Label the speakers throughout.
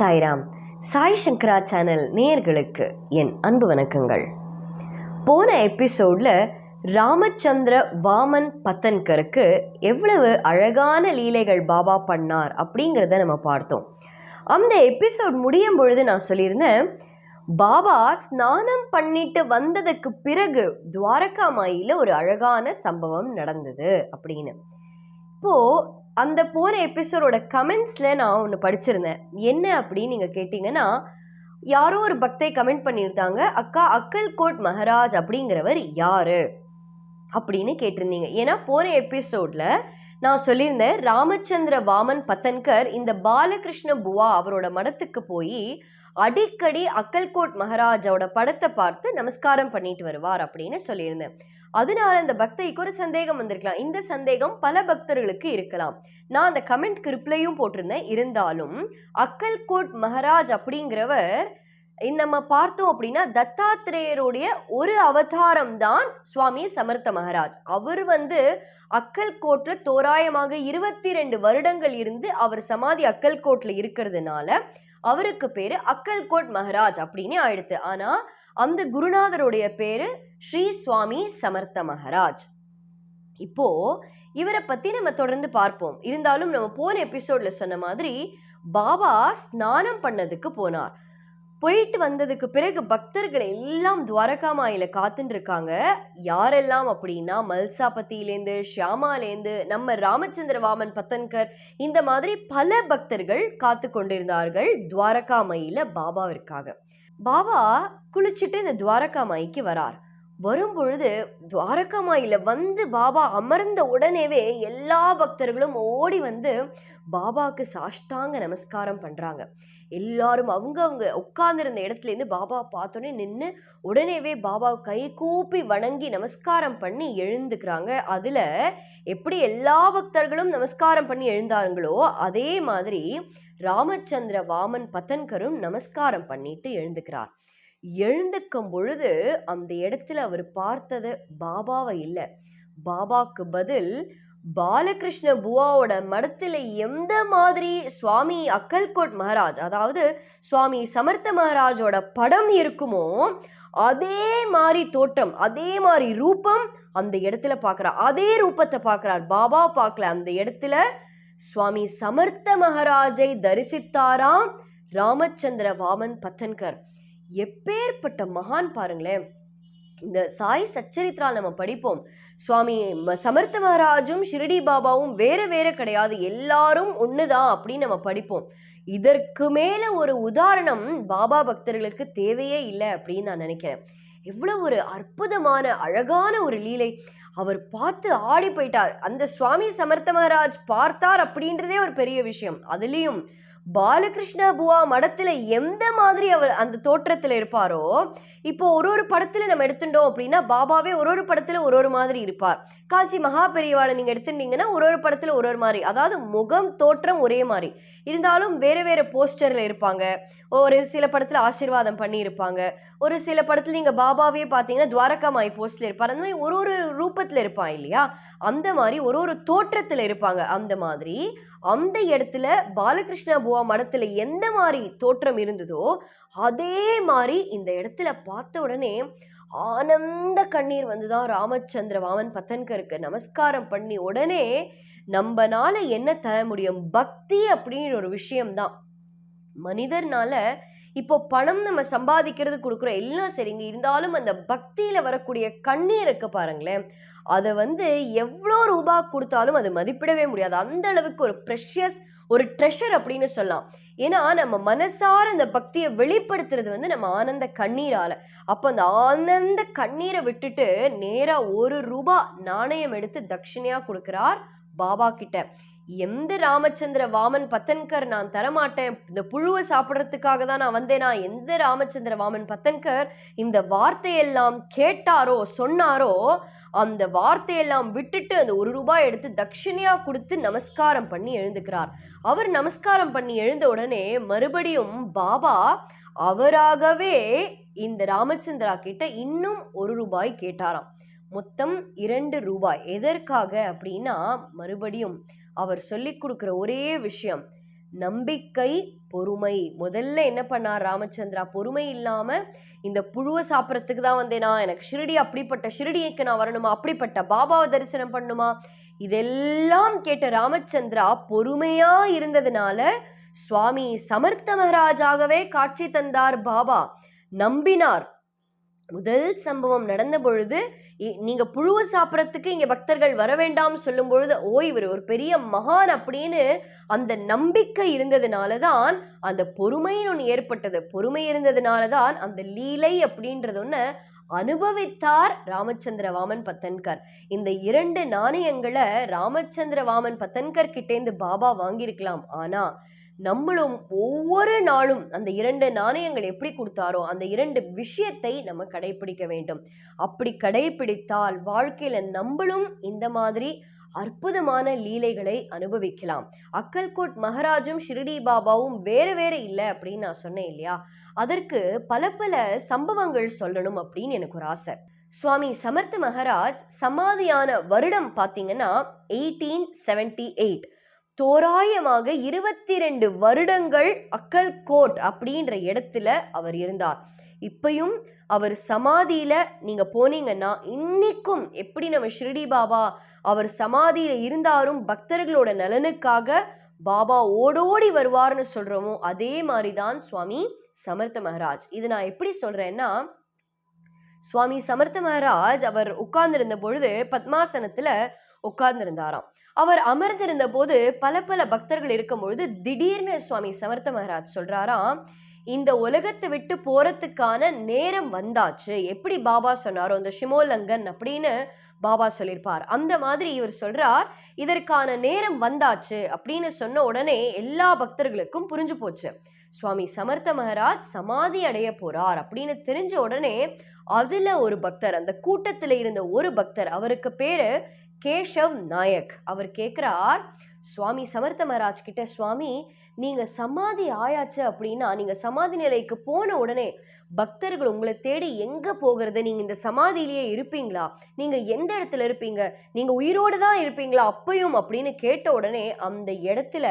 Speaker 1: சாய்ராம். சாய் சங்கரா channel நேயர்களுக்கு என் அன்பு வணக்கங்கள். போன எபிசோடில் ராமச்சந்திர வாமன் பத்தன்கருக்கு எவ்வளவு அழகான லீலைகள் பாபா பண்ணார் அப்படிங்கிறத நம்ம பார்த்தோம். அந்த எபிசோட் முடியும் பொழுது நான் சொல்லியிருந்தேன் பாபா ஸ்நானம் பண்ணிட்டு வந்ததுக்கு பிறகு துவாரகா மாயில ஒரு அழகான சம்பவம் நடந்தது அப்படின்னு. இப்போது அந்த போன எபிசோடோட கமெண்ட்ஸில் நான் ஒன்று படிச்சிருந்தேன். என்ன அப்படின்னு நீங்கள் கேட்டிங்கன்னா யாரோ ஒரு பக்தை கமெண்ட் பண்ணியிருந்தாங்க அக்கா அக்கல் கோட் மகராஜ் அப்படிங்கிறவர் யார்? அப்படின்னு கேட்டிருந்தீங்க. ஏன்னா போன எபிசோடில் நான் சொல்லியிருந்தேன் ராமச்சந்திர வாமன் பத்தன்கர் இந்த பாலகிருஷ்ண புவா அவரோட மடத்துக்கு போய் அடிக்கடி அக்கல்கோட் மகாராஜோட படத்தை பார்த்து நமஸ்காரம் பண்ணிட்டு வருவார் அப்படின்னு சொல்லியிருந்தேன். அதனால அந்த பக்தைக்கு ஒரு சந்தேகம் வந்திருக்கலாம். இந்த சந்தேகம் பல பக்தர்களுக்கு இருக்கலாம். நான் அந்த கமெண்ட்க்கு ரிப்ளையும் போட்டிருந்தேன். இருந்தாலும் அக்கல்கோட் மகராஜ் அப்படிங்கிறவர் நம்ம பார்த்தோம் அப்படின்னா தத்தாத்திரேயருடைய ஒரு அவதாரம் தான் சுவாமி சமர்த்த மகராஜ். அவர் வந்து அக்கல்கோட்ல தோராயமாக இருபத்தி ரெண்டு வருடங்கள் இருந்து அவர் சமாதி அக்கல்கோட்ல இருக்கிறதுனால அவருக்கு பேர் அக்கல்கோட் மகராஜ் அப்படின்னு ஆயிடுத்து. ஆனால் அந்த குருநாதருடைய பேரு ஸ்ரீ சுவாமி சமர்த்த மகராஜ். இப்போ இவரை பத்தி நம்ம தொடர்ந்து பார்ப்போம். இருந்தாலும் நம்ம போன எபிசோட்ல சொன்ன மாதிரி பாபா ஸ்நானம் பண்ணதுக்கு போனார். போயிட்டு வந்ததுக்கு பிறகு பக்தர்கள் எல்லாம் துவாரகாமாயில காத்துட்டு இருக்காங்க யாரெல்லாம் அப்படின்னா மல்சாபத்தியிலேருந்து ஷியாமாலேருந்து நம்ம ராமச்சந்திர வாமன் பத்தன்கர் இந்த மாதிரி பல பக்தர்கள் காத்து கொண்டிருந்தார்கள் துவாரகாமாயில பாபாவிற்காக. பாபா குளிச்சுட்டு இந்த துவாரகாமாய்க்கு வரார். வரும் பொழுது துவாரகாமாயில வந்து பாபா அமர்ந்த உடனேவே எல்லா பக்தர்களும் ஓடி வந்து பாபாவுக்கு சாஷ்டாங்க நமஸ்காரம் பண்றாங்க. எல்லாரும் அவங்க அவங்க உட்கார்ந்துருந்த இடத்துல இருந்து பாபா பார்த்தோன்னே நின்று உடனேவே பாபா கை கூப்பி வணங்கி நமஸ்காரம் பண்ணி எழுந்துக்கிறாங்க. அதில் எப்படி எல்லா பக்தர்களும் நமஸ்காரம் பண்ணி எழுந்தாங்களோ அதே மாதிரி ராமச்சந்திர வாமன் பத்தன்கரும் நமஸ்காரம் பண்ணிட்டு எழுந்துக்கிறார். எழுந்துக்கும் பொழுது அந்த இடத்துல அவர் பார்த்தது பாபாவை இல்லை. பாபாக்கு பதில் பாலகிருஷ்ண புவாவோட மடத்துல எந்த மாதிரி சுவாமி அக்கல்கோட் மகாராஜ் அதாவது சுவாமி சமர்த்த மகாராஜோட படம் இருக்குமோ அதே மாதிரி தோற்றம் அதே மாதிரி ரூபம் அந்த இடத்துல பார்க்குறார் அதே ரூபத்தை பார்க்குறார் பாபா பார்க்கல அந்த இடத்துல சுவாமி சமர்த்த மகாராஜை தரிசித்தாராம் ராமச்சந்திர வாமன் பத்தன்கர். எப்பேற்பட்ட மகான் பாருங்களேன். இந்த சாய் சச்சரித்ரா நம்ம படிப்போம். சுவாமி ம- சமர்த்த மகாராஜும் ஷிரடி பாபாவும் வேற வேற கிடையாது. எல்லாரும் ஒண்ணுதான் அப்படின்னு நம்ம படிப்போம். இதற்கு மேல ஒரு உதாரணம் பாபா பக்தர்களுக்கு தேவையே இல்லை அப்படின்னு நான் நினைக்கிறேன். எவ்வளவு ஒரு அற்புதமான அழகான ஒரு லீலை. அவர் பார்த்து ஆடி போயிட்டார். அந்த சுவாமி சமர்த்த மகாராஜ் பார்த்தார் அப்படின்றதே ஒரு பெரிய விஷயம். அதுலேயும் பாலகிருஷ்ண புவா மடத்துல எந்த மாதிரி அவர் அந்த தோற்றத்துல இருப்பாரோ இப்போ ஒரு ஒரு படத்துல நம்ம எடுத்துட்டோம் அப்படின்னா பாபாவே ஒரு ஒரு படத்துல ஒரு ஒரு மாதிரி இருப்பார். காஞ்சி மகா பெரியவாளை நீங்க எடுத்துட்டீங்கன்னா ஒரு ஒரு படத்துல ஒரு ஒரு மாதிரி. அதாவது முகம் தோற்றம் ஒரே மாதிரி. இருந்தாலும் வேற வேற போஸ்டர்ல இருப்பாங்க. ஒரு சில படத்தில் ஆசீர்வாதம் பண்ணியிருப்பாங்க. ஒரு சில படத்தில் நீங்கள் பாபாவே பாத்தீங்கன்னா துவாரகாமாய் போஸ்டில் இருப்பார். அந்த மாதிரி ஒரு ஒரு ரூபத்தில் இருப்பான் இல்லையா? அந்த மாதிரி ஒரு ஒரு தோற்றத்தில் இருப்பாங்க. அந்த மாதிரி அந்த இடத்துல பாலகிருஷ்ண புவா மடத்தில் எந்த மாதிரி தோற்றம் இருந்ததோ அதே மாதிரி இந்த இடத்துல பார்த்த உடனே ஆனந்த கண்ணீர் வந்துதான் ராமச்சந்திர வாமன் பத்தன்கருக்கு நமஸ்காரம் பண்ணி உடனே நம்மனால என்ன தர முடியும்? பக்தி அப்படின்னு ஒரு விஷயம்தான். மனிதர்னால இப்போ பணம் நம்ம சம்பாதிக்கிறது கொடுக்குறோம். எல்லாம் சரிங்க இருந்தாலும் அந்த பக்தியில வரக்கூடிய கண்ணீர் இருக்கு பாருங்களேன். அதை வந்து எவ்வளோ ரூபா கொடுத்தாலும் அது மதிப்பிடவே முடியாது. அந்த அளவுக்கு ஒரு ப்ரெஷியஸ் ஒரு ட்ரெஷர் அப்படின்னு சொல்லலாம். ஏன்னா நம்ம மனசார அந்த பக்தியை வெளிப்படுத்துறது வந்து நம்ம ஆனந்த கண்ணீரால. அப்போ அந்த ஆனந்த கண்ணீரை விட்டுட்டு நேராக ஒரு ரூபா நாணயம் எடுத்து தட்சிணையாக கொடுக்குறார் பாபா கிட்ட. எந்த ராமச்சந்திர வாமன் பத்தன்கர் நான் தரமாட்டேன்? இந்த புழுவை சாப்பிட்றதுக்காக தான் நான் வந்தேனா? எந்த ராமச்சந்திர வாமன் பத்தன்கர் இந்த வார்த்தையெல்லாம் கேட்டாரோ சொன்னாரோ அந்த வார்த்தையெல்லாம் விட்டுட்டு அந்த ஒரு ரூபாய் எடுத்து தட்சிணையா கொடுத்து நமஸ்காரம் பண்ணி எழுந்துக்கிறார். அவர் நமஸ்காரம் பண்ணி எழுந்த உடனே மறுபடியும் பாபா அவராகவே இந்த ராமச்சந்திரா கிட்ட இன்னும் ஒரு ரூபாய் கேட்டாராம். மொத்தம் இரண்டு ரூபாய். எதற்காக அப்படின்னா மறுபடியும் அவர் சொல்லிக் கொடுக்குற ஒரே விஷயம் நம்பிக்கை பொறுமை. முதல்ல என்ன பண்ணார் ராமச்சந்திரா? பொறுமை இல்லாம இந்த புழுவை சாப்பிட்றதுக்கு தான் வந்தேனா? எனக்கு ஷிரடி அப்படிப்பட்ட ஷிரடிக்கு நான் வரணுமா? அப்படிப்பட்ட பாபாவை தரிசனம் பண்ணுமா? இதெல்லாம் கேட்ட ராமச்சந்திரா பொறுமையா இருந்ததுனால சுவாமி சமர்த்த மகராஜாகவே காட்சி தந்தார் பாபா. நம்பினார். முதல் சம்பவம் நடந்த பொழுது நீங்க புழுவை சாப்பிட்றதுக்கு இங்க பக்தர்கள் வர வேண்டாம் சொல்லும் பொழுது ஓ இவர் ஒரு பெரிய மகான் அப்படின்னு அந்த நம்பிக்கை இருந்ததுனால தான் அந்த பொறுமைன்னு ஒன்று ஏற்பட்டது. பொறுமை இருந்ததுனால தான் அந்த லீலை அப்படின்றது ஒன்று அனுபவித்தார் ராமச்சந்திர வாமன் பத்தன்கர். இந்த இரண்டு நாணயங்களை ராமச்சந்திர வாமன் பத்தன்கர் கிட்டேந்து பாபா வாங்கியிருக்கலாம். ஆனா நம்மளும் ஒவ்வொரு நாளும் அந்த இரண்டு நாணயங்கள் எப்படி கொடுத்தாரோ அந்த இரண்டு விஷயத்தை நம்ம கடைபிடிக்க வேண்டும். அப்படி கடைபிடித்தால் வாழ்க்கையில நம்மளும் இந்த மாதிரி அற்புதமான லீலைகளை அனுபவிக்கலாம். அக்கல்கோட் மகராஜும் ஷிரடி பாபாவும் வேற வேற இல்லை அப்படின்னு நான் சொன்னேன் இல்லையா? அதற்கு பல பல சம்பவங்கள் சொல்லணும் அப்படின்னு எனக்கு ஒரு ஆசை. சுவாமி சமர்த்த மகராஜ் சமாதியான வருடம் பார்த்தீங்கன்னா எயிட்டீன் செவன்டி எயிட் தோராயமாக இருபத்தி ரெண்டு வருடங்கள் அக்கல் கோட் அப்படின்ற இடத்துல அவர் இருந்தார். இப்பையும் அவர் சமாதியில நீங்க போனீங்கன்னா இன்னைக்கும் எப்படி நம்ம ஷிரடி பாபா அவர் சமாதியில இருந்தாரும் பக்தர்களோட நலனுக்காக பாபா ஓடோடி வருவார்னு சொல்றோமோ அதே மாதிரி தான் சுவாமி சமர்த்த மகராஜ். இது நான் எப்படி சொல்றேன்னா சுவாமி சமர்த்த மகராஜ் அவர் உட்கார்ந்திருந்த பொழுது பத்மாசனத்துல உட்கார்ந்திருந்தாராம். அவர் அமர்ந்திருந்த போது பல பல பக்தர்கள் இருக்கும் பொழுது திடீர்னு சுவாமி சமர்த்த மகாராஜ் சொல்றாராம் இந்த உலகத்தை விட்டு போறதுக்கான நேரம் வந்தாச்சு. எப்படி பாபா சொன்னாரோ இந்த ஷிமோலங்கன் அப்படின்னு பாபா சொல்லியிருப்பார். அந்த மாதிரி இவர் சொல்றார் இதற்கான நேரம் வந்தாச்சு அப்படின்னு சொன்ன உடனே எல்லா பக்தர்களுக்கும் புரிஞ்சு போச்சு. சுவாமி சமர்த்த மகராஜ் சமாதி அடைய போறார் அப்படின்னு தெரிஞ்ச உடனே அதுல ஒரு பக்தர் அந்த கூட்டத்துல இருந்த ஒரு பக்தர் அவருக்கு பேரு கேஷவ் நாயக். அவர் கேட்குறார் சுவாமி சமர்த்த மகாராஜ் கிட்ட சுவாமி நீங்க சமாதி ஆயாச்சு அப்படின்னா நீங்க சமாதி நிலைக்கு போன உடனே பக்தர்கள் உங்களை தேடி எங்க போகிறது? நீங்க இந்த சமாதியிலேயே இருப்பீங்களா? நீங்க எந்த இடத்துல இருப்பீங்க? நீங்க உயிரோடு தான் இருப்பீங்களா? அப்பையும் அப்படின்னு கேட்ட உடனே அந்த இடத்துல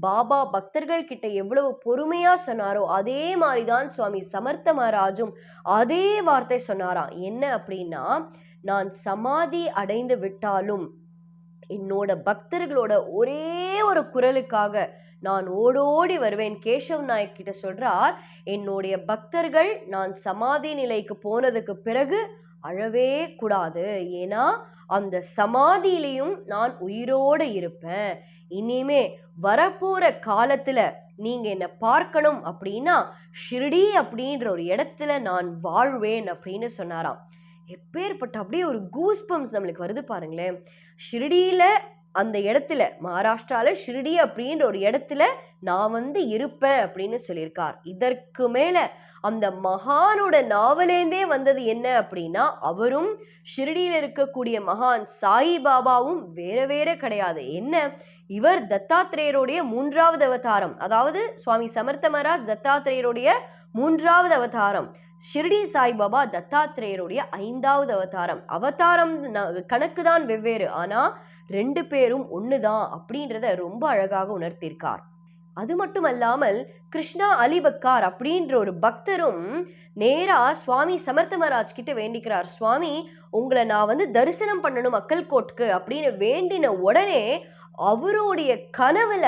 Speaker 1: பாபா பக்தர்கள் கிட்ட எவ்வளவு பொறுமையா சொன்னாரோ அதே மாதிரிதான் சுவாமி சமர்த்த மகாராஜும் அதே வார்த்தை சொன்னாராம். என்ன அப்படின்னா நான் சமாதி அடைந்து விட்டாலும் என்னோட பக்தர்களோட ஒரே ஒரு குரலுக்காக நான் ஓடோடி வருவேன். கேசவ் நாயக் கிட்ட சொல்றார் என்னுடைய பக்தர்கள் நான் சமாதி நிலைக்கு போனதுக்கு பிறகு அழவே கூடாது. ஏன்னா அந்த சமாதியிலையும் நான் உயிரோடு இருப்பேன். இனிமே வரப்போற காலத்துல நீங்க என்ன பார்க்கணும் அப்படின்னா ஷிர்டி அப்படின்ற ஒரு இடத்துல நான் வாழ்வேன் அப்படின்னு சொன்னாராம். எப்பேற்பட்ட அப்படியே ஒரு கூஸ்பம்ஸ் நம்மளுக்கு வருது பாருங்களேன். ஷிரடியில் அந்த இடத்துல மகாராஷ்டிராவில் ஷிர்டி அப்படின்ற ஒரு இடத்துல நான் வந்து இருப்பேன் அப்படின்னு சொல்லியிருக்கார். இதற்கு மேலே அந்த மகானோட நாவலேந்தே வந்தது என்ன அப்படின்னா அவரும் ஷிர்டியில் இருக்கக்கூடிய மகான் சாய் பாபாவும் வேற வேற கிடையாது. என்ன? இவர் தத்தாத்திரேயருடைய மூன்றாவது அவதாரம். அதாவது சுவாமி சமர்த்த மகாராஜ் தத்தாத்திரேயருடைய மூன்றாவது அவதாரம். ஷிர்டி சாய்பாபா தத்தாத்திரேயருடைய ஐந்தாவது அவதாரம். அவதாரம் கணக்கு தான் வெவ்வேறு. ஆனால் ரெண்டு பேரும் ஒன்று தான் அப்படின்றத ரொம்ப அழகாக உணர்த்தியிருக்கார் அது மட்டும் அல்லாமல் கிருஷ்ணா அலிபக்கார் அப்படின்ற ஒரு பக்தரும் நேரா சுவாமி சமர்த்த மகாராஜ் கிட்ட வேண்டிக்கிறார். சுவாமி உங்களை நான் வந்து தரிசனம் பண்ணணும் மக்கள் கோட்டுக்கு அப்படின்னு வேண்டின உடனே அவருடைய கனவுல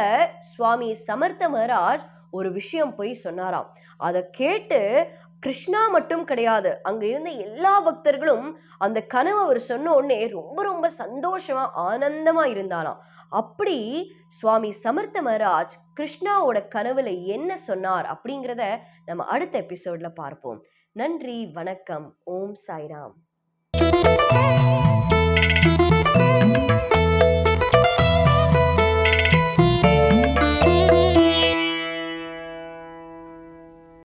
Speaker 1: சுவாமி சமர்த்த மகாராஜ் ஒரு விஷயம் போய் சொன்னாராம். அதை கேட்டு கிருஷ்ணா மட்டும் கிடையாது. அங்க இருந்த எல்லா பக்தர்களும் அந்த கனவு அவர் சொன்ன உடனே ரொம்ப ரொம்ப சந்தோஷமா ஆனந்தமா இருந்தாலாம் அப்படி சுவாமி சமர்த்த மகாராஜ் கிருஷ்ணாவோட கனவுல என்ன சொன்னார் அப்படிங்கிறத நம்ம அடுத்த எபிசோட்ல பார்ப்போம். நன்றி வணக்கம். ஓம் சாய்ராம்.